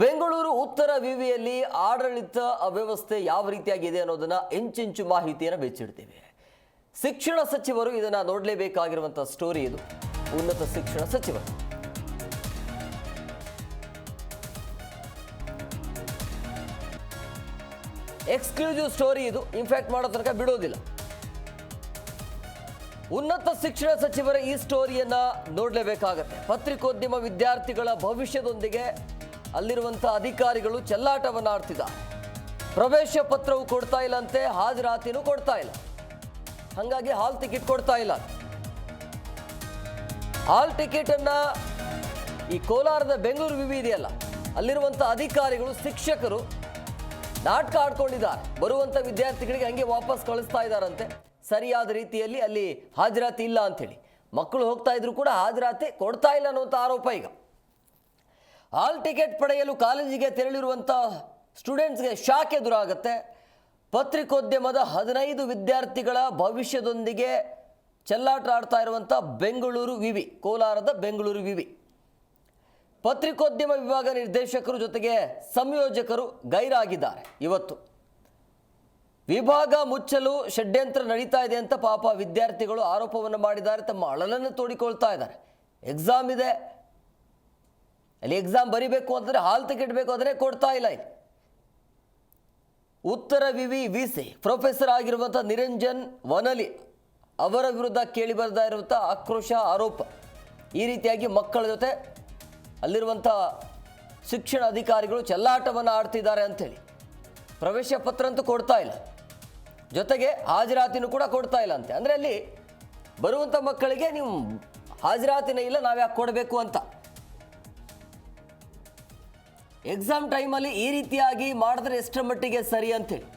ಬೆಂಗಳೂರು ಉತ್ತರ ವಿವಿಯಲ್ಲಿ ಆಡಳಿತ ಅವ್ಯವಸ್ಥೆ ಯಾವ ರೀತಿಯಾಗಿದೆ ಅನ್ನೋದನ್ನ ಇಂಚಿಂಚು ಮಾಹಿತಿಯನ್ನು ಬೆಚ್ಚಿಡ್ತೀವಿ. ಶಿಕ್ಷಣ ಸಚಿವರು ಇದನ್ನ ನೋಡಲೇಬೇಕಾಗಿರುವಂತಹ ಸ್ಟೋರಿ ಇದು. ಉನ್ನತ ಶಿಕ್ಷಣ ಸಚಿವರು. ಎಕ್ಸ್ಕ್ಲೂಸಿವ್ ಸ್ಟೋರಿ ಇದು. ಇನ್ಫ್ಯಾಕ್ಟ್ ಮಾಡೋ ತನಕ ಬಿಡೋದಿಲ್ಲ. ಉನ್ನತ ಶಿಕ್ಷಣ ಸಚಿವರ ಈ ಸ್ಟೋರಿಯನ್ನ ನೋಡಲೇಬೇಕಾಗತ್ತೆ. ಪತ್ರಿಕೋದ್ಯಮ ವಿದ್ಯಾರ್ಥಿಗಳ ಭವಿಷ್ಯದೊಂದಿಗೆ ಅಲ್ಲಿರುವಂಥ ಅಧಿಕಾರಿಗಳು ಚೆಲ್ಲಾಟವನ್ನ ಆಡ್ತಿದ್ದಾರೆ ಪ್ರವೇಶ ಪತ್ರವು ಕೊಡ್ತಾ ಇಲ್ಲ ಅಂತೆ ಹಾಜರಾತಿನೂ ಕೊಡ್ತಾ ಇಲ್ಲ. ಹಾಗಾಗಿ ಹಾಲ್ ಟಿಕೆಟ್ ಕೊಡ್ತಾ ಇಲ್ಲ. ಹಾಲ್ ಟಿಕೆಟ್ ಅನ್ನ ಈ ಕೋಲಾರದ ಬೆಂಗಳೂರು ವಿವಿ ಇದೆಯಲ್ಲ, ಅಲ್ಲಿರುವಂಥ ಅಧಿಕಾರಿಗಳು, ಶಿಕ್ಷಕರು ನಾಟಕ ಆಡ್ಕೊಂಡಿದ್ದಾರೆ. ಬರುವಂಥ ವಿದ್ಯಾರ್ಥಿಗಳಿಗೆ ಹಂಗೆ ವಾಪಸ್ ಕಳಿಸ್ತಾ ಇದ್ದಾರಂತೆ. ಸರಿಯಾದ ರೀತಿಯಲ್ಲಿ ಅಲ್ಲಿ ಹಾಜರಾತಿ ಇಲ್ಲ ಅಂತೇಳಿ ಮಕ್ಕಳು ಹೋಗ್ತಾ ಇದ್ರು ಕೂಡ ಹಾಜರಾತಿ ಕೊಡ್ತಾ ಇಲ್ಲ ಅನ್ನುವಂಥ ಆರೋಪ ಈಗ. ಹಾಲ್ ಟಿಕೆಟ್ ಪಡೆಯಲು ಕಾಲೇಜಿಗೆ ತೆರಳಿರುವಂಥ ಸ್ಟೂಡೆಂಟ್ಸ್ಗೆ ಶಾಕ್ ಎದುರಾಗುತ್ತೆ. ಪತ್ರಿಕೋದ್ಯಮದ ಹದಿನೈದು ವಿದ್ಯಾರ್ಥಿಗಳ ಭವಿಷ್ಯದೊಂದಿಗೆ ಚೆಲ್ಲಾಟ ಆಡ್ತಾ ಇರುವಂಥ ಬೆಂಗಳೂರು ವಿವಿ, ಕೋಲಾರದ ಬೆಂಗಳೂರು ವಿವಿ. ಪತ್ರಿಕೋದ್ಯಮ ವಿಭಾಗ ನಿರ್ದೇಶಕರು ಜೊತೆಗೆ ಸಂಯೋಜಕರು ಗೈರಾಗಿದ್ದಾರೆ ಇವತ್ತು. ವಿಭಾಗ ಮುಚ್ಚಲು ಷಡ್ಯಂತ್ರ ನಡೀತಾ ಇದೆ ಅಂತ ಪಾಪ ವಿದ್ಯಾರ್ಥಿಗಳು ಆರೋಪವನ್ನು ಮಾಡಿದ್ದಾರೆ. ತಮ್ಮ ಅಳಲನ್ನು ತೋಡಿಕೊಳ್ತಾ ಇದ್ದಾರೆ. ಎಕ್ಸಾಮ್ ಇದೆ. ಅಲ್ಲಿ ಎಕ್ಸಾಮ್ ಬರಿಬೇಕು ಅಂದರೆ ಹಾಲ್ ಟಿಕೆಟ್ ಬೇಕು ಅಂದರೆ ಕೊಡ್ತಾ ಇಲ್ಲ ಇಲ್ಲಿ. ಉತ್ತರ ವಿವಿ ವಿ ಸಿ ಪ್ರೊಫೆಸರ್ ಆಗಿರುವಂಥ ನಿರಂಜನ್ ವನಲಿ ಅವರ ವಿರುದ್ಧ ಕೇಳಿ ಬರ್ತಾ ಇರುವಂಥ ಆಕ್ರೋಶ ಆರೋಪ. ಈ ರೀತಿಯಾಗಿ ಮಕ್ಕಳ ಜೊತೆ ಅಲ್ಲಿರುವಂಥ ಶಿಕ್ಷಣ ಅಧಿಕಾರಿಗಳು ಚೆಲ್ಲಾಟವನ್ನು ಆಡ್ತಿದ್ದಾರೆ ಅಂಥೇಳಿ ಪ್ರವೇಶ ಪತ್ರ ಅಂತೂ ಕೊಡ್ತಾ ಇಲ್ಲ. ಜೊತೆಗೆ ಹಾಜರಾತಿನೂ ಕೂಡ ಕೊಡ್ತಾ ಇಲ್ಲ ಅಂತೆ. ಅಂದರೆ ಅಲ್ಲಿ ಬರುವಂಥ ಮಕ್ಕಳಿಗೆ ನೀವು ಹಾಜರಾತಿನೇ ಇಲ್ಲ ನಾವು ಯಾಕೆ ಕೊಡಬೇಕು ಅಂತ. ಎಕ್ಸಾಮ್ ಟೈಮಲ್ಲಿ ಈ ರೀತಿಯಾಗಿ ಮಾಡಿದ್ರೆ ಎಷ್ಟರ ಮಟ್ಟಿಗೆ ಸರಿ ಅಂತೇಳಿ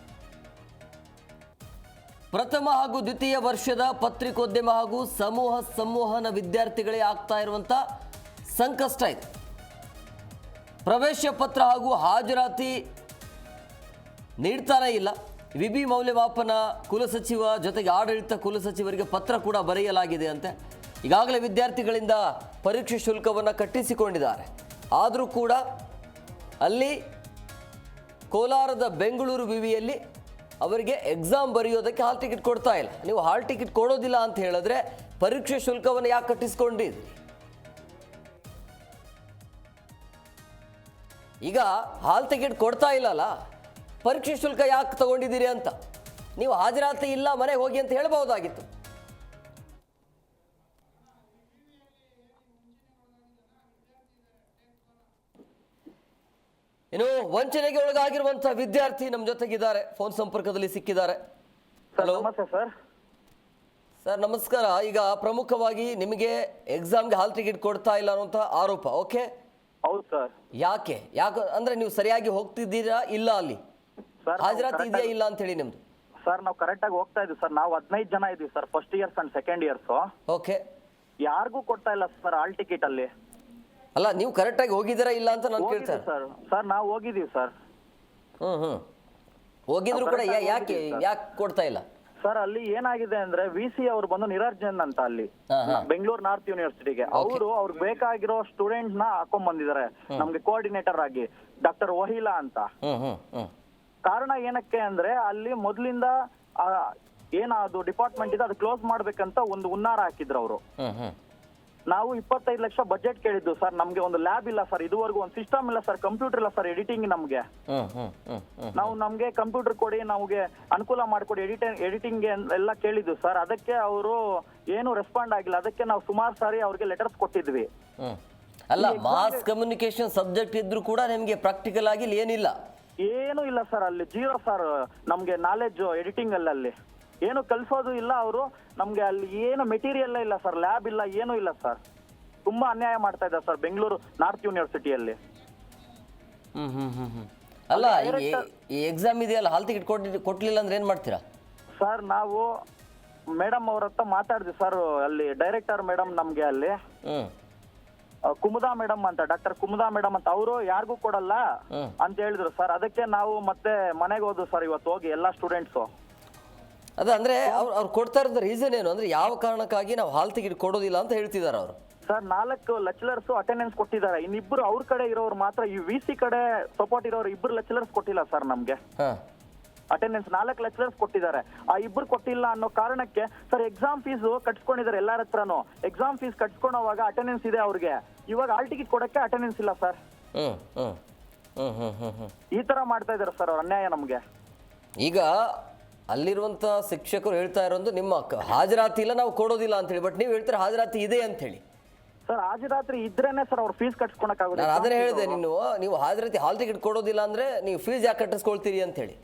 ಪ್ರಥಮ ಹಾಗೂ ದ್ವಿತೀಯ ವರ್ಷದ ಪತ್ರಿಕೋದ್ಯಮ ಹಾಗೂ ಸಮೂಹ ಸಂವಹನ ವಿದ್ಯಾರ್ಥಿಗಳೇ ಆಗ್ತಾ ಇರುವಂಥ ಸಂಕಷ್ಟ ಇದೆ. ಪ್ರವೇಶ ಪತ್ರ ಹಾಗೂ ಹಾಜರಾತಿ ನೀಡ್ತಾನೇ ಇಲ್ಲ. ವಿಬಿ ಮೌಲ್ಯಮಾಪನ ಕುಲಸಚಿವ ಜೊತೆಗೆ ಆಡಳಿತ ಕುಲಸಚಿವರಿಗೆ ಪತ್ರ ಕೂಡ ಬರೆಯಲಾಗಿದೆ ಅಂತೆ. ಈಗಾಗಲೇ ವಿದ್ಯಾರ್ಥಿಗಳಿಂದ ಪರೀಕ್ಷೆ ಶುಲ್ಕವನ್ನು ಕಟ್ಟಿಸಿಕೊಂಡಿದ್ದಾರೆ. ಆದರೂ ಕೂಡ ಅಲ್ಲಿ ಕೋಲಾರದ ಬೆಂಗಳೂರು ವಿವಿಯಲ್ಲಿ ಅವರಿಗೆ ಎಕ್ಸಾಮ್ ಬರೆಯೋದಕ್ಕೆ ಹಾಲ್ ಟಿಕೆಟ್ ಕೊಡ್ತಾ ಇಲ್ಲ. ನೀವು ಹಾಲ್ ಟಿಕೆಟ್ ಕೊಡೋದಿಲ್ಲ ಅಂತ ಹೇಳಿದ್ರೆ ಪರೀಕ್ಷೆ ಶುಲ್ಕವನ್ನು ಯಾಕೆ ಕಟ್ಟಿಸ್ಕೊಂಡಿದ್ರಿ ಈಗ ಹಾಲ್ ಟಿಕೆಟ್ ಕೊಡ್ತಾ ಇಲ್ಲಲ್ಲ, ಪರೀಕ್ಷೆ ಶುಲ್ಕ ಯಾಕೆ ತಗೊಂಡಿದ್ದೀರಿ ಅಂತ? ನೀವು ಹಾಜರಾತಿ ಇಲ್ಲ, ಮನೆಗೆ ಹೋಗಿ ಅಂತ ಹೇಳ್ಬಹುದಾಗಿತ್ತು. ವಂಚನೆಗೆ ಒಳಗಾಗಿರುವಂತಹ ವಿದ್ಯಾರ್ಥಿ ನಮ್ಮ ಜೊತೆಗಿದ್ದಾರೆ. ಫೋನ್ ಸಂಪರ್ಕದಲ್ಲಿ ಸಿಕ್ಕಿದ್ದಾರೆ. Sir hello sir. ಸರ್ ನಮಸ್ಕಾರ. ಈಗ ಪ್ರಮುಖವಾಗಿ ನಿಮಗೆ ಎಕ್ಸಾಮ್ಗೆ ಹಾಲ್ ಟಿಕೆಟ್ ಕೊಡ್ತಾ ಇಲ್ಲ ಅನ್ನುವಂತಹ ಆರೋಪ ಓಕೆ ಹೌದು ಸರ್. ಯಾಕೆ? ಯಾಕೆ ಅಂದ್ರೆ ನೀವು ಸರಿಯಾಗಿ ಹೋಗ್ತಿದ್ದೀರಾ ಇಲ್ಲ ಅಲ್ಲಿ? ಸರ್ ಹಾಜರಾತಿ ಇದೆಯಾ ಇಲ್ಲ ಅಂತ ಹೇಳಿ ನಿಮ್ದು? ಸರ್ ನಾವು ಕರೆಕ್ಟ್ ಆಗಿ ಹೋಗ್ತಾ ಇದೀವಿ ಸರ್. ನಾವು ಹದಿನೈದು ಜನ ಇದೀವಿ sir first years and second years okay ಯಾರಿಗೂ ಕೊಡ್ತಾ ಇಲ್ಲ ಸರ್ ಹಾಲ್ ಟಿಕೆಟ್ ಅಲ್ಲಿ. ಅಲ್ಲ ನೀವು ಕರೆಕ್ಟಾಗಿ ಹೋಗಿದ್ದೀರಾ ಇಲ್ಲ ಅಂತ ನಾನು ಕೇಳ್ತಾರೆ ಸರ್. ಸರ್ ನಾವು ಹೋಗಿದೀವಿ ಸರ್. ಹ್ಮ್ ಹ್ಮ್. ಹೋಗಿದ್ರು ಕೂಡ ಯಾ- ಯಾಕೆ ಯಾಕೆ ಕೊಡ್ತಾ ಇಲ್ಲ? ಸರ್ ಅಲ್ಲಿ ಏನಾಗಿದೆ ಅಂದ್ರೆ ವಿ ಸಿ ಅವ್ರು ಬಂದು ನಿರಾರ್ಜನ್ ಅಂತ ಅಲ್ಲಿ. ಹಾ, ಹಾ. ಬೆಂಗಳೂರು ನಾರ್ತ್ ಯೂನಿವರ್ಸಿಟಿಗೆ. ಅವರು ಅವ್ರಿಗೆ ಬೇಕಾಗಿರೋ ಸ್ಟೂಡೆಂಟ್ನ ಹಾಕೊಂಡ್ ಬಂದಿದ್ದಾರೆ. ನಮ್ಗೆ ಕೋಆರ್ಡಿನೇಟರ್ ಆಗಿ. ಡಾಕ್ಟರ್ ವಹಿಲಾ ಅಂತ. ಕಾರಣ ಏನಕ್ಕೆ ಅಂದ್ರೆ ಅಲ್ಲಿ ಮೊದ್ಲಿಂದ ಆ, ಏನ ಅದು ಡಿಪಾರ್ಟ್ಮೆಂಟ್ ಇದೆ ಅದು ಕ್ಲೋಸ್ ಮಾಡ್ಬೇಕಂತ ಒಂದು ಹುನ್ನಾರ ಹಾಕಿದ್ರು ಅವರು. ನಾವು ಇಪ್ಪತ್ತೈದು ಲಕ್ಷ ಬಜೆಟ್ ಕೇಳಿದ್ದು. ಸರ್ ನಮ್ಗೆ ಒಂದು ಲ್ಯಾಬ್ ಇಲ್ಲ ಸರ್ ಇದುವರೆಗೂ ಒಂದು ಸಿಸ್ಟಮ್ ಇಲ್ಲ ಸರ್ ಕಂಪ್ಯೂಟರ್ ಇಲ್ಲ ಸರ್ ಎಡಿಟಿಂಗ್ ನಮ್ಗೆ. ನಾವು ನಮ್ಗೆ ಕಂಪ್ಯೂಟರ್ ಕೊಡಿ ನಮಗೆ ಅನುಕೂಲ ಮಾಡಿಕೊಡಿ ಎಡಿಟಿಂಗ್ ಎಡಿಟಿಂಗ್ ಎಲ್ಲ ಕೇಳಿದ್ದು ಸರ್ ಅದಕ್ಕೆ ಅವರು ಏನು ರೆಸ್ಪಾಂಡ್ ಆಗಿಲ್ಲ. ಅದಕ್ಕೆ ನಾವು ಸುಮಾರು ಸಾರಿ ಅವ್ರಿಗೆ ಲೆಟರ್ಸ್ ಕೊಟ್ಟಿದ್ವಿ. ಅಲ್ಲ ಮಾಸ್ ಕಮ್ಯುನಿಕೇಶನ್ ಸಬ್ಜೆಕ್ಟ್ ಇದ್ರು ಕೂಡ ನಿಮ್ಗೆ ಪ್ರಾಕ್ಟಿಕಲ್ ಆಗಿ ಏನಿಲ್ಲ. ಏನು ಇಲ್ಲ ಸರ್ ಅಲ್ಲಿ ಜೀರೋ ಸರ್ ನಮ್ಗೆ ನಾಲೆಜ್ ಎಡಿಟಿಂಗ್ ಅಲ್ಲಿ ಅಲ್ಲಿ ಏನು ಕಲ್ಸೋದು ಇಲ್ಲ ಅವರು. ನಮ್ಗೆ ಅಲ್ಲಿ ಏನು ಮೆಟೀರಿಯಲ್ ಇಲ್ಲ ಸರ್ ಲ್ಯಾಬ್ ಇಲ್ಲ ಏನು ಇಲ್ಲ ಸರ್ ತುಂಬಾ ಅನ್ಯಾಯ ಮಾಡ್ತಾ ಇದ್ದಾರೆ ಸರ್ ಬೆಂಗಳೂರು ನಾರ್ತ್ ಯೂನಿವರ್ಸಿಟಿಯಲ್ಲಿ. ಹ್ಮ್ ಹ್ಮ್ ಹ್ಮ್ ಹ್ಮ್. ಅಲ್ಲ ಈ ಈ ಎಕ್ಸಾಮ್ ಇದೆಯಲ್ಲ ಹಾಲ್ ಟಿಕೆಟ್ ಕೊಟ್ಟು ಕೊಟ್ಲಿಲ್ಲ ಅಂದ್ರೆ ಏನ್ ಮಾಡ್ತೀರಾ? ಸರ್ ನಾವು ಮೇಡಮ್ ಅವ್ರ ಹತ್ರ ಮಾತಾಡಿದ್ವಿ ಸರ್ ಅಲ್ಲಿ ಡೈರೆಕ್ಟರ್ ಮೇಡಮ್ ನಮ್ಗೆ ಅಲ್ಲಿ. ಹ್ಮ್. ಆ, ಕುಮುದಾ ಮೇಡಮ್ ಅಂತ ಡಾಕ್ಟರ್ ಕುಮುದಾ ಮೇಡಮ್ ಅಂತ ಅವರು ಯಾರಿಗೂ ಕೊಡಲ್ಲ ಹ್ಮ್. ಅಂತ ಹೇಳಿದ್ರು ಸರ್ ಅದಕ್ಕೆ ನಾವು ಮತ್ತೆ ಮನೆಗೆ ಹೋದ್ವು ಸರ್ ಇವತ್ತು ಹೋಗಿ ಎಲ್ಲಾ ಸ್ಟೂಡೆಂಟ್ಸು ಅದ ಅಂದ್ರೆ ಅವ್ರು ಅವ್ರು ಕೊಡ್ತಾ ಇರೋದ್ ರೀಸನ್ ಏನು? ಅಂದ್ರೆ ಯಾವ ಕಾರಣಕ್ಕಾಗಿ ನಾವು ಹಾಲ್ ಟಿಕೆಟ್ ಕೊಡೋದಿಲ್ಲ ಅಂತ ಹೇಳ್ತಿದ್ದಾರೆ ಅವರು. ಸರ್ ನಾಲ್ಕು ಲೆಕ್ಚರರ್ಸ್ ಅಟೆಂಡೆನ್ಸ್ ಕೊಟ್ಟಿದ್ದಾರೆ. ಇನ್ನಿಬ್ರು ಅವ್ರ ಕಡೆ ಇರೋರು ಮಾತ್ರ ಈ ವಿ ಸಿ ಕಡೆ ಸಪೋರ್ಟ್ ಇರೋರು ಇಬ್ರು ಲೆಚ್ಚಲರ್ಸ್ ಕೊಟ್ಟಿಲ್ಲ ಸರ್ ನಮ್ಗೆ. ಅಟೆಂಡೆನ್ಸ್ ನಾಲ್ಕು ಲೆಕ್ಚರರ್ಸ್ ಕೊಟ್ಟಿದ್ದಾರೆ. ಆ ಇಬ್ರು ಕೊಟ್ಟಿಲ್ಲ ಅನ್ನೋ ಕಾರಣಕ್ಕೆ ಸರ್ ಎಕ್ಸಾಮ್ ಫೀಸ್ ಕಟ್ಸ್ಕೊಂಡಿದ್ದಾರೆ ಎಲ್ಲಾರ ಹತ್ರನು. ಎಕ್ಸಾಮ್ ಫೀಸ್ ಕಟ್ಸ್ಕೊಳೋವಾಗ ಅಟೆಂಡೆನ್ಸ್ ಇದೆ ಅವ್ರಿಗೆ. ಇವಾಗ ಆಲ್ ಟಿಕೆಟ್ ಕೊಡಕ್ಕೆ ಅಟೆಂಡೆನ್ಸ್ ಇಲ್ಲ ಸರ್. ಈ ತರ ಮಾಡ್ತಾ ಇದಾರೆ ಸರ್ ಅವ್ರ ಅನ್ಯಾಯ ನಮ್ಗೆ. ಈಗ ಅಲ್ಲಿರುವಂಥ ಶಿಕ್ಷಕರು ಹೇಳ್ತಾ ಇರೋದು ನಿಮ್ಮ ಕ- ಹಾಜರಾತಿ ಇಲ್ಲ ನಾವು ಕೊಡೋದಿಲ್ಲ ಅಂತ ಹೇಳಿ. ಬಟ್ ನೀವು ಹೇಳ್ತಾರೆ ಹಾಜರಾತಿ ಇದೆ ಅಂತ ಹೇಳಿ? ಸರ್ ರಾತ್ರಿ ಇದ್ರೇನೆ ಸರ್ ಅವ್ರ ಫೀಸ್ ಕಟ್ಸ್ಕೊಳಕ್ ನಾನು ಅದನ್ನೇ ಹೇಳಿದೆ ನೀನು ನೀವು ಹಾಜರಾತಿ ಹಾಲ್ ಟಿಕೆಟ್ ಕೊಡೋದಿಲ್ಲ ಅಂದ್ರೆ ನೀವು ಫೀಸ್ ಯಾಕೆ ಕಟ್ಟಿಸ್ಕೊಳ್ತೀರಿ ಅಂತೇಳಿ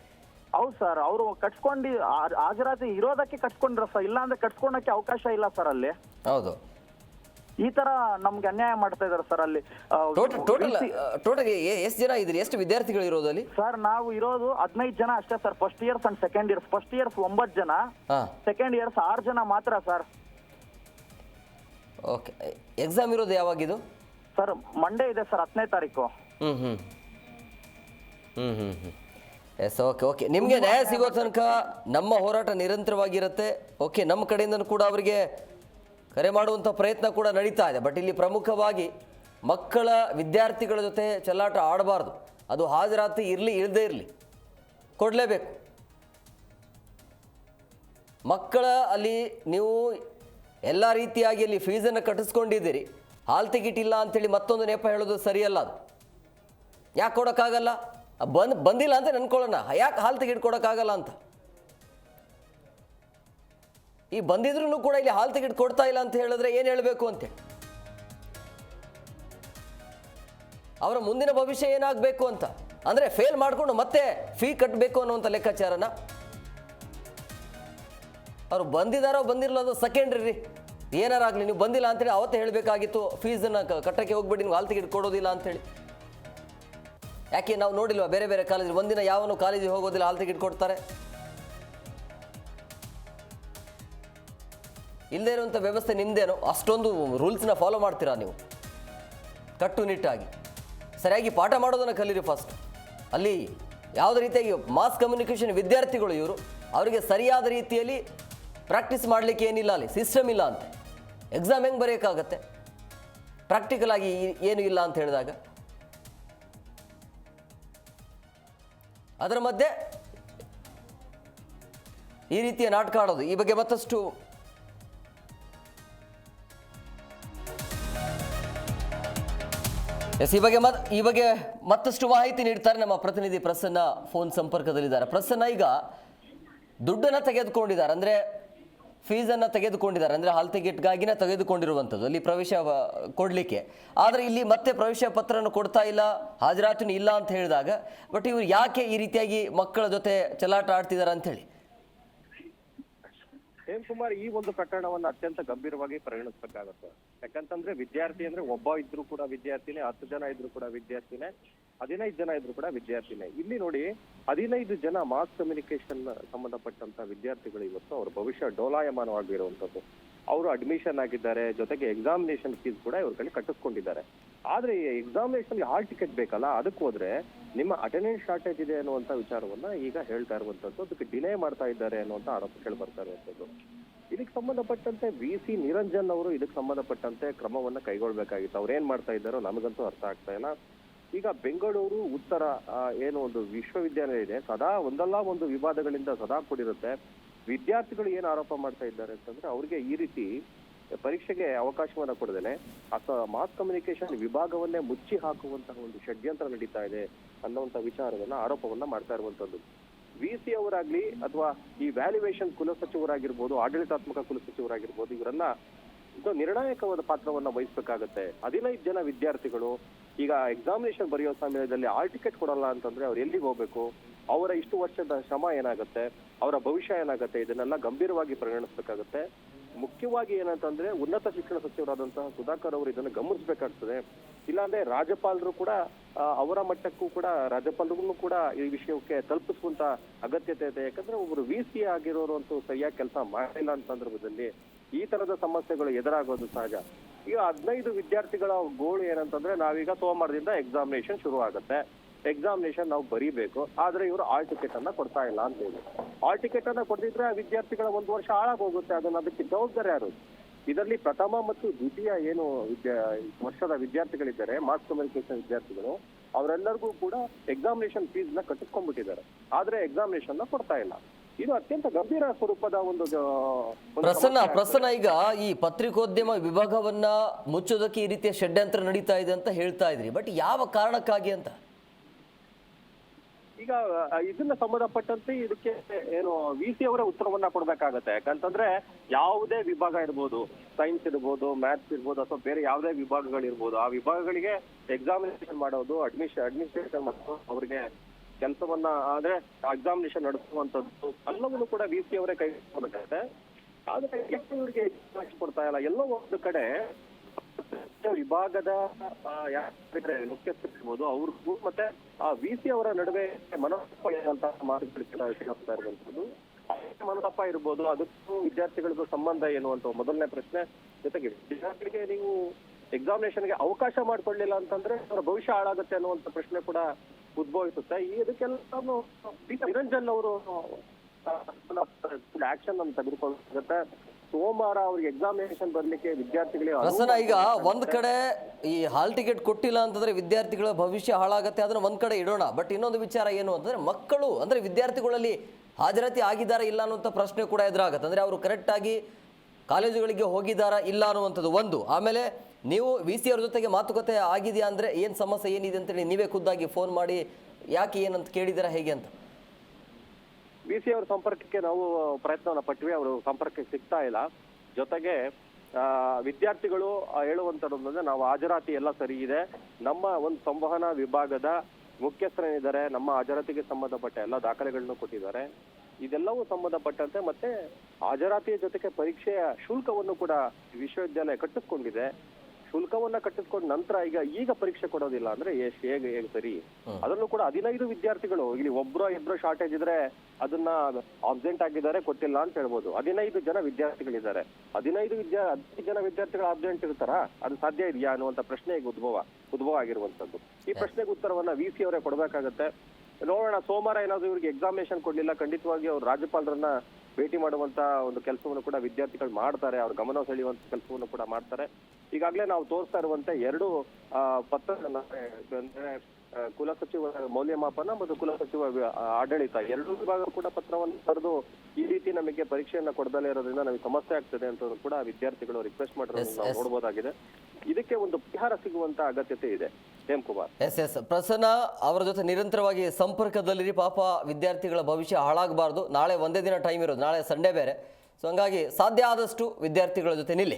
ಹೌದು ಸರ್ ಅವರು ಕಟ್ಸ್ಕೊಂಡು ಹಾಜರಾತಿ ಇರೋದಕ್ಕೆ ಕಟ್ಸ್ಕೊಂಡ್ರ ಸರ್ ಇಲ್ಲ ಅಂದ್ರೆ ಕಟ್ಸ್ಕೊಳಕ್ಕೆ ಅವಕಾಶ ಇಲ್ಲ ಸರ್ ಅಲ್ಲಿ. ಹೌದು. ಈ ತರ ನಮ್ಗೆ ಅನ್ಯಾಯ ಮಾಡ್ತಾ ಇದಾರೆ ಸರ್ ಅಲ್ಲಿ. ಟೋಟಲ್ ಎಷ್ಟು ಜನ ಇದ್ರಿ ಎಷ್ಟು ವಿದ್ಯಾರ್ಥಿಗಳು ಇರೋದು ಅಲ್ಲಿ? ಸರ್ ನಾವು ಇರೋದು ಹದಿನೈದು ಜನ ಅಷ್ಟೇ sir first years and second years first years ಒಂಬತ್ತು ಜನ ಸೆಕೆಂಡ್ ಇಯರ್ಸ್ ಆರು ಜನ ಮಾತ್ರ ಸರ್ ಓಕೆ ಎಕ್ಸಾಮ್ ಇರೋದು ಯಾವಾಗಿದು? ಸರ್ ಮಂಡೇ ಇದೆ ಸರ್ ಹತ್ತನೇ ತಾರೀಕು. ಹ್ಞೂ ಹ್ಞೂ ಹ್ಞೂ ಹ್ಞೂ ಹ್ಞೂ ಎಸ್ ಓಕೆ ಓಕೆ ನಿಮಗೆ ನ್ಯಾಯ ಸಿಗೋ ತನಕ ನಮ್ಮ ಹೋರಾಟ ನಿರಂತರವಾಗಿರುತ್ತೆ. ಓಕೆ ನಮ್ಮ ಕಡೆಯಿಂದನೂ ಕೂಡ ಅವರಿಗೆ ಕರೆ ಮಾಡುವಂಥ ಪ್ರಯತ್ನ ಕೂಡ ನಡೀತಾ ಇದೆ. ಬಟ್ ಇಲ್ಲಿ ಪ್ರಮುಖವಾಗಿ ಮಕ್ಕಳ ವಿದ್ಯಾರ್ಥಿಗಳ ಜೊತೆ ಚೆಲ್ಲಾಟ ಆಡಬಾರ್ದು. ಅದು ಹಾಜರಾತಿ ಇರಲಿ ಇಲ್ಲದೇ ಇರಲಿ ಕೊಡಲೇಬೇಕು. ಮಕ್ಕಳ ಅಲ್ಲಿ ನೀವು ಎಲ್ಲ ರೀತಿಯಾಗಿ ಅಲ್ಲಿ ಫೀಸನ್ನು ಕಟ್ಟಿಸ್ಕೊಂಡಿದ್ದೀರಿ. ಹಾಲ್ ಟಿಕೆಟ್ ಇಲ್ಲ ಅಂತೇಳಿ ಮತ್ತೊಂದು ನೆಪ ಹೇಳೋದು ಸರಿಯಲ್ಲ ಅದು. ಯಾಕೆ ಕೊಡೋಕ್ಕಾಗಲ್ಲ? ಬಂದ್ ಬಂದಿಲ್ಲ ಅಂತ ನೆನ್ಕೊಳ್ಳೋಣ ಯಾಕೆ ಹಾಲ್ ಟಿಕೆಟ್ ಕೊಡೋಕ್ಕಾಗಲ್ಲ ಅಂತ? ಈ ಬಂದಿದ್ರು ಕೂಡ ಇಲ್ಲಿ ಹಾಲ್ ಟಿಕೆಟ್ ಕೊಡ್ತಾ ಇಲ್ಲ ಅಂತ ಹೇಳಿದ್ರೆ ಏನು ಹೇಳಬೇಕು ಅಂತ? ಅವರ ಮುಂದಿನ ಭವಿಷ್ಯ ಏನಾಗಬೇಕು ಅಂತ? ಅಂದರೆ ಫೇಲ್ ಮಾಡಿಕೊಂಡು ಮತ್ತೆ ಫೀ ಕಟ್ಟಬೇಕು ಅನ್ನುವಂಥ ಲೆಕ್ಕಾಚಾರನ? ಅವ್ರು ಬಂದಿದ್ದಾರೋ ಬಂದಿರಲ್ಲ ಅದು ಸೆಕೆಂಡ್ರಿ ರೀ. ಏನಾರಾಗಲಿ ನೀವು ಬಂದಿಲ್ಲ ಅಂತೇಳಿ ಅವತ್ತೇ ಹೇಳಬೇಕಾಗಿತ್ತು ಫೀಸನ್ನು ಕಟ್ಟಕ್ಕೆ ಹೋಗ್ಬೇಡಿ, ನೀವು ಹಾಲ್ ಟಿಕೆಟ್ ಕೊಡೋದಿಲ್ಲ ಅಂತೇಳಿ. ಯಾಕೆ ನಾವು ನೋಡಿಲ್ವಾ, ಬೇರೆ ಬೇರೆ ಕಾಲೇಜ್, ಒಂದಿನ ಯಾವನು ಕಾಲೇಜಿಗೆ ಹೋಗೋದಿಲ್ಲ, ಹಾಲ್ ಟಿಕೆಟ್ ಕೊಡ್ತಾರೆ. ಇಲ್ಲದೇ ಇರುವಂಥ ವ್ಯವಸ್ಥೆ ನಿಮ್ಮದೇನೋ ಅಷ್ಟೊಂದು ರೂಲ್ಸ್ನ ಫಾಲೋ ಮಾಡ್ತೀರಾ ನೀವು? ಕಟ್ಟುನಿಟ್ಟಾಗಿ. ಸರಿಯಾಗಿ ಪಾಠ ಮಾಡೋದನ್ನು ಕಲೀರಿ ಫಸ್ಟ್ ಅಲ್ಲಿ ಯಾವುದೇ ರೀತಿಯಾಗಿ ಮಾಸ್ ಕಮ್ಯುನಿಕೇಷನ್ ವಿದ್ಯಾರ್ಥಿಗಳು ಇವರು, ಅವರಿಗೆ ಸರಿಯಾದ ರೀತಿಯಲ್ಲಿ ಪ್ರಾಕ್ಟೀಸ್ ಮಾಡಲಿಕ್ಕೆ ಏನಿಲ್ಲ ಅಲ್ಲಿ ಸಿಸ್ಟಮ್ ಇಲ್ಲ ಅಂತ. ಎಕ್ಸಾಮ್ ಹೆಂಗೆ ಬರೆಯೋಕ್ಕಾಗತ್ತೆ? ಪ್ರಾಕ್ಟಿಕಲ್ ಆಗಿ ಏನು ಇಲ್ಲ ಅಂತ ಹೇಳಿದಾಗ. ಅದರ ಮಧ್ಯೆ ಈ ರೀತಿಯ ನಾಟಕ ಆಡೋದು. ಈ ಬಗ್ಗೆ ಮತ್ತಷ್ಟು ಎಸ್ ಈ ಬಗ್ಗೆ ಈ ಬಗ್ಗೆ ಮತ್ತಷ್ಟು ಮಾಹಿತಿ ನೀಡ್ತಾರೆ ನಮ್ಮ ಪ್ರತಿನಿಧಿ ಪ್ರಸನ್ನ ಫೋನ್ ಸಂಪರ್ಕದಲ್ಲಿದ್ದಾರೆ. ಪ್ರಸನ್ನ, ಈಗ ದುಡ್ಡನ್ನ ತೆಗೆದುಕೊಂಡಿದ್ದಾರೆ. ಅಂದ್ರೆ ಫೀಸನ್ನು ತೆಗೆದುಕೊಂಡಿದ್ದಾರೆ. ಅಂದ್ರೆ ಹಾಲ್ ಟಿಕೆಟ್ಗಾಗಿನೇ ತೆಗೆದುಕೊಂಡಿರುವಂಥದ್ದು. ಅಲ್ಲಿ ಪ್ರವೇಶ ಕೊಡಲಿಕ್ಕೆ. ಆದರೆ ಇಲ್ಲಿ ಮತ್ತೆ ಪ್ರವೇಶ ಪತ್ರನ ಕೊಡ್ತಾ ಇಲ್ಲ, ಹಾಜರಾತಿನೂ ಇಲ್ಲ ಅಂತ ಹೇಳಿದಾಗ ಬಟ್ ಇವರು ಯಾಕೆ ಈ ರೀತಿಯಾಗಿ ಮಕ್ಕಳ ಜೊತೆ ಚಲಾಟ ಆಡ್ತಿದ್ದಾರೆ ಅಂತೇಳಿ ಹೇಮ್ ಕುಮಾರ್ ಈ ಒಂದು ಪ್ರಕರಣವನ್ನ ಅತ್ಯಂತ ಗಂಭೀರವಾಗಿ ಪರಿಗಣಿಸಬೇಕಾಗುತ್ತೆ. ಯಾಕಂತಂದ್ರೆ ವಿದ್ಯಾರ್ಥಿ ಅಂದ್ರೆ ಒಬ್ಬ ಇದ್ರು ಕೂಡ ವಿದ್ಯಾರ್ಥಿನೇ, ಹತ್ತು ಜನ ಇದ್ರು ಕೂಡ ವಿದ್ಯಾರ್ಥಿನೇ, ಹದಿನೈದು ಜನ ಇದ್ರು ಕೂಡ ವಿದ್ಯಾರ್ಥಿನೇ. ಇಲ್ಲಿ ನೋಡಿ ಹದಿನೈದು ಜನ ಮಾಸ್ ಕಮ್ಯುನಿಕೇಶನ್ ಸಂಬಂಧಪಟ್ಟಂತ ವಿದ್ಯಾರ್ಥಿಗಳು ಇವತ್ತು ಅವ್ರ ಭವಿಷ್ಯ ಡೋಲಾಯಮಾನವಾಗಿರುವಂತದ್ದು ಅವರು ಅಡ್ಮಿಷನ್ ಆಗಿದ್ದಾರೆ, ಜೊತೆಗೆ ಎಕ್ಸಾಮಿನೇಷನ್ ಫೀಸ್ ಕೂಡ ಇವ್ರ ಕಡೆ ಕಟ್ಟಿಸ್ಕೊಂಡಿದ್ದಾರೆ. ಆದ್ರೆ ಎಕ್ಸಾಮಿನೇಷನ್ ಹಾಲ್ ಟಿಕೆಟ್ ಬೇಕಲ್ಲ, ಅದಕ್ಕೆ ಹೋದ್ರೆ ನಿಮ್ಮ ಅಟೆಂಡೆನ್ಸ್ ಶಾರ್ಟೇಜ್ ಇದೆ ಅನ್ನುವಂತ ವಿಚಾರವನ್ನ ಈಗ ಹೇಳ್ತಾ ಇರುವಂತದ್ದು ಅದಕ್ಕೆ ಡಿಲೇ ಮಾಡ್ತಾ ಇದ್ದಾರೆ ಅನ್ನುವಂತ ಆರೋಪ ಕೇಳಿ ಬರ್ತಾ ಇರುವಂತದ್ದು ಇದಕ್ಕೆ ಸಂಬಂಧಪಟ್ಟಂತೆ ವಿ ಸಿ ನಿರಂಜನ್ ಅವರು ಇದಕ್ಕೆ ಸಂಬಂಧಪಟ್ಟಂತೆ ಕ್ರಮವನ್ನ ಕೈಗೊಳ್ಬೇಕಾಗಿತ್ತು. ಅವ್ರು ಏನ್ ಮಾಡ್ತಾ ಇದ್ದಾರೋ ನಮಗಂತೂ ಅರ್ಥ ಆಗ್ತಾ ಇಲ್ಲ. ಈಗ ಬೆಂಗಳೂರು, ಉತ್ತರ ಏನು ಒಂದು ವಿಶ್ವವಿದ್ಯಾಲಯ ಇದೆ, ಸದಾ ಒಂದಲ್ಲ ಒಂದು ವಿವಾದಗಳಿಂದ ಸದಾ ಕೂಡಿರುತ್ತೆ. ವಿದ್ಯಾರ್ಥಿಗಳು ಏನು ಆರೋಪ ಮಾಡ್ತಾ ಇದ್ದಾರೆ ಅಂತಂದ್ರೆ ಅವ್ರಿಗೆ ಈ ರೀತಿ ಪರೀಕ್ಷೆಗೆ ಅವಕಾಶವನ್ನ ಕೊಡದೇನೆ. ಅಥವಾ ಮಾಸ್ ಕಮ್ಯುನಿಕೇಶನ್ ವಿಭಾಗವನ್ನೇ ಮುಚ್ಚಿ ಹಾಕುವಂತಹ ಒಂದು ಷಡ್ಯಂತ್ರ ನಡೀತಾ ಇದೆ ಅನ್ನುವಂತ ವಿಚಾರವನ್ನ, ಆರೋಪವನ್ನ ಮಾಡ್ತಾ ಇರುವಂತದ್ದು ವಿ ಸಿ ಅವರಾಗ್ಲಿ ಅಥವಾ ಈ ವ್ಯಾಲ್ಯೂಯೇಷನ್ ಕುಲಸಚಿವರಾಗಿರ್ಬೋದು ಆಡಳಿತಾತ್ಮಕ ಕುಲಸಚಿವರಾಗಿರ್ಬೋದು ಇವರೆಲ್ಲ ನಿರ್ಣಾಯಕವಾದ ಪಾತ್ರವನ್ನ ವಹಿಸ್ಬೇಕಾಗತ್ತೆ. ಹದಿನೈದು ಜನ ವಿದ್ಯಾರ್ಥಿಗಳು, ಈಗ ಎಕ್ಸಾಮಿನೇಷನ್ ಬರೆಯೋ ಸಮಯದಲ್ಲಿ ಆಲ್ ಟಿಕೆಟ್ ಕೊಡಲ್ಲ ಅಂತಂದ್ರೆ ಅವ್ರು ಎಲ್ಲಿಗೆ ಹೋಗ್ಬೇಕು? ಅವರ ಇಷ್ಟು ವರ್ಷದ ಶ್ರಮ ಏನಾಗುತ್ತೆ? ಅವರ ಭವಿಷ್ಯ ಏನಾಗುತ್ತೆ? ಇದನ್ನೆಲ್ಲ ಗಂಭೀರವಾಗಿ ಪರಿಗಣಿಸಬೇಕಾಗತ್ತೆ. ಮುಖ್ಯವಾಗಿ ಏನಂತಂದ್ರೆ ಉನ್ನತ ಶಿಕ್ಷಣ ಸಚಿವರಾದಂತಹ ಸುಧಾಕರ್ ಅವರು ಇದನ್ನು ಗಮನಿಸಬೇಕಾಗ್ತದೆ. ಇಲ್ಲಾಂದ್ರೆ ರಾಜ್ಯಪಾಲರು ಕೂಡ ಅವರ ಮಟ್ಟಕ್ಕೂ ಕೂಡ ರಾಜ್ಯಪಾಲರಿಗೂ ಕೂಡ ಈ ವಿಷಯಕ್ಕೆ ತಲುಪಿಸುವಂತ ಅಗತ್ಯತೆ ಇದೆ. ಯಾಕಂದ್ರೆ ಒಬ್ಬರು ವಿ ಸಿ ಆಗಿರೋರು ಅಂತೂ ಸರಿಯಾಗಿ ಕೆಲಸ ಮಾಡಿಲ್ಲ ಅಂತ ಸಂದರ್ಭದಲ್ಲಿ ಈ ತರದ ಸಮಸ್ಯೆಗಳು ಎದುರಾಗೋದು ಸಹಜ. ಈಗ ಹದಿನೈದು ವಿದ್ಯಾರ್ಥಿಗಳ ಗೋಳು ಏನಂತಂದ್ರೆ ನಾವೀಗ ಸೋಮವಾರದಿಂದ ಎಕ್ಸಾಮಿನೇಷನ್ ಶುರು ಆಗುತ್ತೆ ಎಕ್ಸಾಮಿನೇಷನ್ ನಾವು ಬರೀಬೇಕು ಆದ್ರೆ ಇವರು ಆಲ್ ಟಿಕೆಟ್ ಅನ್ನ ಕೊಡ್ತಾ ಇಲ್ಲ ಅಂತ ಹೇಳಿ. ಆಲ್ ಟಿಕೆಟ್ ಅನ್ನ ಕೊಡ್ತಿದ್ರೆ ಆ ವಿದ್ಯಾರ್ಥಿಗಳ ಒಂದು ವರ್ಷ ಹಾಳಾಗೋಗುತ್ತೆ ಅದನ್ನ ಅದಕ್ಕೆ ಜವಾಬ್ದಾರಿ ಯಾರು? ಇದರಲ್ಲಿ ಪ್ರಥಮ ಮತ್ತು ದ್ವಿತೀಯ ಏನು ವಿದ್ಯಾ ವರ್ಷದ ವಿದ್ಯಾರ್ಥಿಗಳಿದ್ದಾರೆ ಮಾಸ್ ಕಮ್ಯುನಿಕೇಶನ್ ವಿದ್ಯಾರ್ಥಿಗಳು ಅವರೆಲ್ಲರಿಗೂ ಕೂಡ ಎಕ್ಸಾಮಿನೇಷನ್ ಫೀಸ್ನ ಕಟ್ಟಿಸ್ಕೊಂಡ್ಬಿಟ್ಟಿದ್ದಾರೆ. ಆದ್ರೆ ಎಕ್ಸಾಮಿನೇಷನ್ನ ಕೊಡ್ತಾ ಇಲ್ಲ. ಇದು ಅತ್ಯಂತ ಗಂಭೀರ ಸ್ವರೂಪದ ಒಂದು ಪ್ರಸನ್ನ ಪ್ರಸನ್ನ ಈಗ ಈ ಪತ್ರಿಕೋದ್ಯಮ ವಿಭಾಗವನ್ನ ಮುಚ್ಚೋದಕ್ಕೆ ಈ ರೀತಿಯ ಷಡ್ಯಂತ್ರ ನಡೀತಾ ಇದೆ ಅಂತ ಹೇಳ್ತಾ ಇದ್ರಿ. ಬಟ್ ಯಾವ ಕಾರಣಕ್ಕಾಗಿ ಅಂತ? ಈಗ ಇದನ್ನ ಸಂಬಂಧಪಟ್ಟಂತೆ ಇದಕ್ಕೆ ಏನು ವಿ ಸಿ ಅವರೇ ಉತ್ತರವನ್ನ ಕೊಡ್ಬೇಕಾಗತ್ತೆ. ಯಾಕಂತಂದ್ರೆ ಯಾವುದೇ ವಿಭಾಗ ಇರ್ಬೋದು ಸೈನ್ಸ್ ಇರ್ಬೋದು ಮ್ಯಾಥ್ಸ್ ಇರ್ಬೋದು, ಅಥವಾ ಬೇರೆ ಯಾವುದೇ ವಿಭಾಗಗಳಿರ್ಬೋದು, ಆ ವಿಭಾಗಗಳಿಗೆ ಎಕ್ಸಾಮಿನೇಷನ್ ಮಾಡೋದು ಅಡ್ಮಿಷನ್ ಅಡ್ಮಿನಿಸ್ಟ್ರೇಷನ್ ಮಾಡೋದು, ಅವರಿಗೆ ಕೆಲಸವನ್ನ, ಅಂದ್ರೆ ಎಕ್ಸಾಮಿನೇಷನ್ ನಡೆಸುವಂತದ್ದು, ಎಲ್ಲವನ್ನು ಕೂಡ ವಿ ಸಿ ಅವರೇ ಕೈ ಕೊಡಬೇಕಾಗತ್ತೆ ಆದ್ರೆ ಇವರಿಗೆ ಕೊಡ್ತಾ ಇಲ್ಲ. ಎಲ್ಲೋ ಒಂದು ಕಡೆ ವಿಭಾಗದ ಆ, ಇರ್ಬೋದು ಅವ್ರಿಗೂ ಮತ್ತೆ ಆ ವಿ ಸಿ ಅವರ ನಡುವೆ ಮನೋಪ್ಪ ಮಾತುಗಳು ಕೇಳ್ತಾ ಇರುವಂತದ್ದು ಮನೋಪ್ಪ ಇರ್ಬೋದು ಅದಕ್ಕೂ ವಿದ್ಯಾರ್ಥಿಗಳಿಗೂ ಸಂಬಂಧ ಏನು ಅಂತ ಮೊದಲನೇ ಪ್ರಶ್ನೆ ಜೊತೆಗೆ ವಿದ್ಯಾರ್ಥಿಗಳಿಗೆ ನೀವು ಎಕ್ಸಾಮಿನೇಷನ್ಗೆ ಅವಕಾಶ ಮಾಡ್ಕೊಳ್ಳಿಲ್ಲ ಅಂತಂದ್ರೆ ಅವರ ಭವಿಷ್ಯ ಹಾಳಾಗುತ್ತೆ ಅನ್ನುವಂತ ಪ್ರಶ್ನೆ ಕೂಡ ಉದ್ಭವಿಸುತ್ತೆ ಈ ಇದಕ್ಕೆಲ್ಲ ನಿರಂಜನ್ ಅವರು ಆಕ್ಷನ್ ಅನ್ನು ತೆಗೆದುಕೊಳ್ಳುತ್ತೆ ಸೋಮವಾರ ಅವ್ರಿಗೆ ಎಕ್ಸಾಮಿನೇಷನ್ ಬರ್ಲಿಕ್ಕೆ ವಿದ್ಯಾರ್ಥಿಗಳಿಗೆ ಪ್ರಸನ್ನ ಈಗ ಒಂದ್ ಕಡೆ ಈ ಹಾಲ್ ಟಿಕೆಟ್ ಕೊಟ್ಟಿಲ್ಲ ಅಂತಂದ್ರೆ ವಿದ್ಯಾರ್ಥಿಗಳ ಭವಿಷ್ಯ ಹಾಳಾಗತ್ತೆ ಅದನ್ನ ಒಂದ್ ಕಡೆ ಇಡೋಣ. ಬಟ್ ಇನ್ನೊಂದು ವಿಚಾರ ಏನು ಅಂತಂದ್ರೆ ಮಕ್ಕಳು ಅಂದ್ರೆ ವಿದ್ಯಾರ್ಥಿಗಳಲ್ಲಿ ಹಾಜರಾತಿ ಆಗಿದ್ದಾರೆ ಇಲ್ಲ ಅನ್ನುವಂಥ ಪ್ರಶ್ನೆ ಕೂಡ ಎದುರಾಗತ್ತೆ. ಅಂದ್ರೆ ಅವರು ಕರೆಕ್ಟ್ ಆಗಿ ಕಾಲೇಜುಗಳಿಗೆ ಹೋಗಿದಾರ ಇಲ್ಲ ಅನ್ನುವಂಥದ್ದು ಒಂದು. ಆಮೇಲೆ ನೀವು ವಿ ಸಿ ಅವ್ರ ಜೊತೆಗೆ ಮಾತುಕತೆ ಆಗಿದೆಯಾ ಅಂದ್ರೆ ಏನು ಸಮಸ್ಯೆ ಏನಿದೆ ಅಂತೇಳಿ ನೀವೇ ಖುದ್ದಾಗಿ ಫೋನ್ ಮಾಡಿ ಯಾಕೆ ಏನಂತ ಕೇಳಿದ್ದೀರಾ ಹೇಗೆ ಅಂತ? ಬಿ ಸಿ ಅವರ ಸಂಪರ್ಕಕ್ಕೆ ನಾವು ಪ್ರಯತ್ನವನ್ನ ಪಟ್ವಿ, ಅವರು ಸಂಪರ್ಕಕ್ಕೆ ಸಿಗ್ತಾ ಇಲ್ಲ. ಜೊತೆಗೆ ವಿದ್ಯಾರ್ಥಿಗಳು ಹೇಳುವಂತದ್ದು ನಾವು ಹಾಜರಾತಿ ಎಲ್ಲ ಸರಿ ಇದೆ. ನಮ್ಮ ಒಂದು ಸಂವಹನ ವಿಭಾಗದ ಮುಖ್ಯಸ್ಥರೇನಿದ್ದಾರೆ, ನಮ್ಮ ಹಾಜರಾತಿಗೆ ಸಂಬಂಧಪಟ್ಟ ಎಲ್ಲ ದಾಖಲೆಗಳನ್ನು ಕೊಟ್ಟಿದ್ದಾರೆ. ಇದೆಲ್ಲವೂ ಸಂಬಂಧಪಟ್ಟಂತೆ ಮತ್ತೆ ಹಾಜರಾತಿಯ ಜೊತೆಗೆ ಪರೀಕ್ಷೆಯ ಶುಲ್ಕವನ್ನು ಕೂಡ ವಿಶ್ವವಿದ್ಯಾಲಯ ಕಟ್ಟಿಸ್ಕೊಂಡಿದೆ. ಶುಲ್ಕವನ್ನ ಕಟ್ಟಿಸ್ಕೊಂಡ ನಂತರ ಈಗ ಈಗ ಪರೀಕ್ಷೆ ಕೊಡೋದಿಲ್ಲ ಅಂದ್ರೆ ಎಷ್ಟು ಹೇಗೆ ಹೇಗೆ ಸರಿ? ಅದರಲ್ಲೂ ಕೂಡ ಹದಿನೈದು ವಿದ್ಯಾರ್ಥಿಗಳು ಇಲ್ಲಿ ಒಬ್ರು ಇಬ್ರು ಶಾರ್ಟೇಜ್ ಇದ್ರೆ ಅದನ್ನ ಆಬ್ಸೆಂಟ್ ಆಗಿದ್ದಾರೆ ಕೊಟ್ಟಿಲ್ಲ ಅಂತ ಹೇಳ್ಬೋದು. ಹದಿನೈದು ಜನ ವಿದ್ಯಾರ್ಥಿಗಳಿದ್ದಾರೆ. ಹದಿನೈದು ವಿದ್ಯಾ ಹದಿನೈದು ಜನ ವಿದ್ಯಾರ್ಥಿಗಳು ಆಬ್ಸೆಂಟ್ ಇರ್ತಾರ? ಅದು ಸಾಧ್ಯ ಇದೆಯಾ ಅನ್ನುವಂತ ಪ್ರಶ್ನೆ ಈಗ ಉದ್ಭವ ಉದ್ಭವ ಆಗಿರುವಂತದ್ದು ಈ ಪ್ರಶ್ನೆಗೆ ಉತ್ತರವನ್ನ ವಿ ಸಿ ಅವರೇ ಕೊಡಬೇಕಾಗತ್ತೆ. ನೋಡೋಣ ಸೋಮವಾರ ಏನಾದ್ರು ಇವ್ರಿಗೆ ಎಕ್ಸಾಮಿನೇಷನ್ ಕೊಡ್ಲಿಲ್ಲ ಖಂಡಿತವಾಗಿ ಅವ್ರು ರಾಜ್ಯಪಾಲರನ್ನ ಭೇಟಿ ಮಾಡುವಂತ ಒಂದು ಕೆಲಸವನ್ನು ಕೂಡ ವಿದ್ಯಾರ್ಥಿಗಳು ಮಾಡ್ತಾರೆ. ಅವ್ರ ಗಮನ ಸೆಳೆಯುವಂತ ಕೆಲಸವನ್ನು ಕೂಡ ಮಾಡ್ತಾರೆ. ಈಗಾಗಲೇ ನಾವು ತೋರಿಸ್ತಾ ಇರುವಂತ ಎರಡು ಆ, ಪತ್ರಗಳನ್ನ ಸಚಿವ ಮೌಲ್ಯಮಾಪನ ಮತ್ತು ಕುಲ ಸಚಿವ ಆಡಳಿತ ಎರಡೂ ವಿಭಾಗ ಕೂಡ ಪತ್ರವನ್ನು ಬರೆದು ಈ ರೀತಿ ನಮಗೆ ಪರೀಕ್ಷೆಯನ್ನ ಕೊಡದಲ್ಲೇ ಇರೋದ್ರಿಂದ ನಮಗೆ ಸಮಸ್ಯೆ ಆಗ್ತದೆ ಅಂತ ಕೂಡ ವಿದ್ಯಾರ್ಥಿಗಳು ರಿಕ್ವೆಸ್ಟ್ ಮಾಡಿರೋದನ್ನ ನಾವು ನೋಡಬಹುದಾಗಿದೆ ಇದಕ್ಕೆ ಒಂದು ಪರಿಹಾರ ಸಿಗುವಂತ ಅಗತ್ಯತೆ ಇದೆ. ಕುಮಾರ್. ಎಸ್ ಎಸ್ ಪ್ರಸನ್ನ ಅವರ ಜೊತೆ ನಿರಂತರವಾಗಿ ಸಂಪರ್ಕದಲ್ಲಿರಿ. ಪಾಪ ವಿದ್ಯಾರ್ಥಿಗಳ ಭವಿಷ್ಯ ಹಾಳಾಗಬಾರ್ದು. ನಾಳೆ ಒಂದೇ ದಿನ ಟೈಮ್ ಇರೋದು. ನಾಳೆ ಸಂಡೇ ಬೇರೆ. ಸೊ ಹಂಗಾಗಿ ಸಾಧ್ಯ ಆದಷ್ಟು ವಿದ್ಯಾರ್ಥಿಗಳ ಜೊತೆ ನಿಲ್ಲಿ.